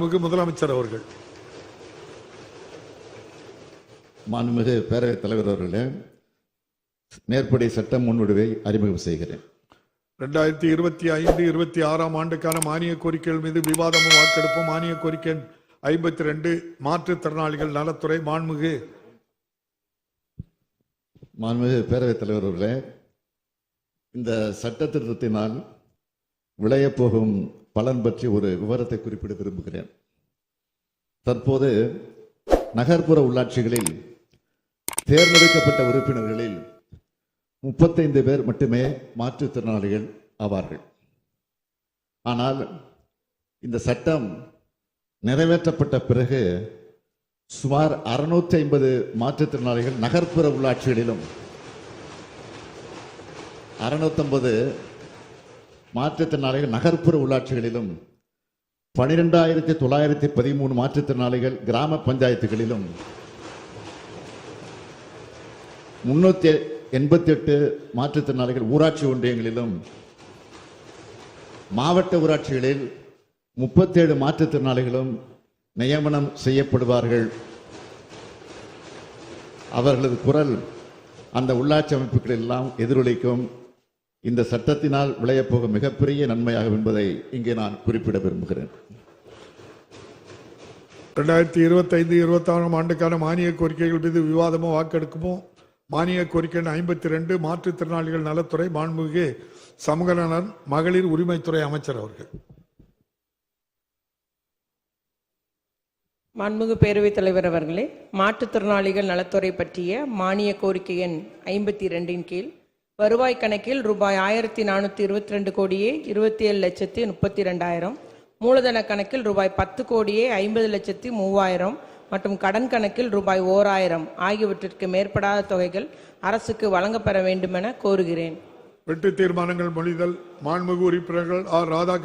மிகு முதலமைச்சர் அவர்கள். மாண்புமிகு பேரவைத் தலைவர் அவர்களே மேற்படி சட்ட முன்வடிவை அறிமுகம் செய்கிறேன். ரெண்டாயிரத்தி இருபத்தி ஐந்து இருபத்தி ஆறாம் ஆண்டுக்கான மானிய கோரிக்கைகள் மீது விவாதமும் வாக்கெடுப்பும் மானிய கோரிக்கை ஐம்பத்தி ரெண்டு மாற்றுத்திறனாளிகள் நலத்துறை மாண்புமிகு. மாண்புமிகு பேரவைத் தலைவர் அவர்களே இந்த சட்ட திருத்தத்தினால் விளையப் போகும் பலன் பற்றி ஒரு விவரத்தை குறிப்பிட விரும்புகிறேன். தற்போது நகர்ப்புற உள்ளாட்சிகளில் தேர்ந்தெடுக்கப்பட்ட உறுப்பினர்களில் முப்பத்தைந்து பேர் மட்டுமே மாற்றுத்திறனாளிகள் ஆவார்கள். ஆனால் இந்த சட்டம் நிறைவேற்றப்பட்ட பிறகு சுமார் அறுநூத்தி ஐம்பது மாற்றுத்திறனாளிகள் நகர்ப்புற உள்ளாட்சிகளிலும் அறுநூத்தம்பது மாற்றுத்திறனாளிகள் நகர்ப்புற உள்ளாட்சிகளிலும் பனிரெண்டாயிரத்தி தொள்ளாயிரத்தி பதிமூணு மாற்றுத்திறனாளிகள் கிராம பஞ்சாயத்துகளிலும் முன்னூத்தி எண்பத்தி எட்டு மாற்றுத்திறனாளிகள் ஊராட்சி ஒன்றியங்களிலும் மாவட்ட ஊராட்சிகளில் முப்பத்தேழு மாற்றுத்திறனாளிகளும் நியமனம் செய்யப்படுவார்கள். அவர்களது குரல் அந்த உள்ளாட்சி அமைப்புகள் எல்லாம் எதிரொலிக்கும். இந்த சட்டத்தினால் விளையப்போகும் மிகப்பெரிய நன்மையாகும் என்பதை இங்கே நான் குறிப்பிட விரும்புகிறேன். ரெண்டாயிரத்தி இருபத்தைந்து இருபத்தாறாம் ஆண்டுக்கான மானிய கோரிக்கைகள் மீது விவாதமும் வாக்கெடுக்குமோ? மானிய கோரிக்கை ஐம்பத்தி ரெண்டு மாற்றுத்திறனாளிகள் நலத்துறை மாண்புமிகு சமூக நலன் மகளிர் உரிமைத்துறை அமைச்சர் அவர்கள். மாண்புமிகு பேரவைத் தலைவர் அவர்களே மாற்றுத்திறனாளிகள் நலத்துறை பற்றிய மானிய கோரிக்கை எண் ஐம்பத்தி ரெண்டின் கீழ் வருவாய் கணக்கில் ரூபாய் ஆயிரத்தி நானூற்றி இருபத்தி ரெண்டு கோடியே இருபத்தி ஏழு லட்சத்தி முப்பத்தி ரெண்டாயிரம் மூலதன கணக்கில் ரூபாய் பத்து கோடியே ஐம்பது லட்சத்தி மூவாயிரம். மற்றும் கடன் கணக்கில் ரூபாய் ஓராயிரம். ஆகியவற்றிற்கு மேற்படாத தொகைகள் அரசுக்கு வழங்கப்பெற வேண்டுமென கோருகிறேன். வெட்டு தீர்மானங்கள் மொழிதல் மாண்புமிகு உறுப்பினர்கள் ஆர் ராதாகிருஷ்ணன்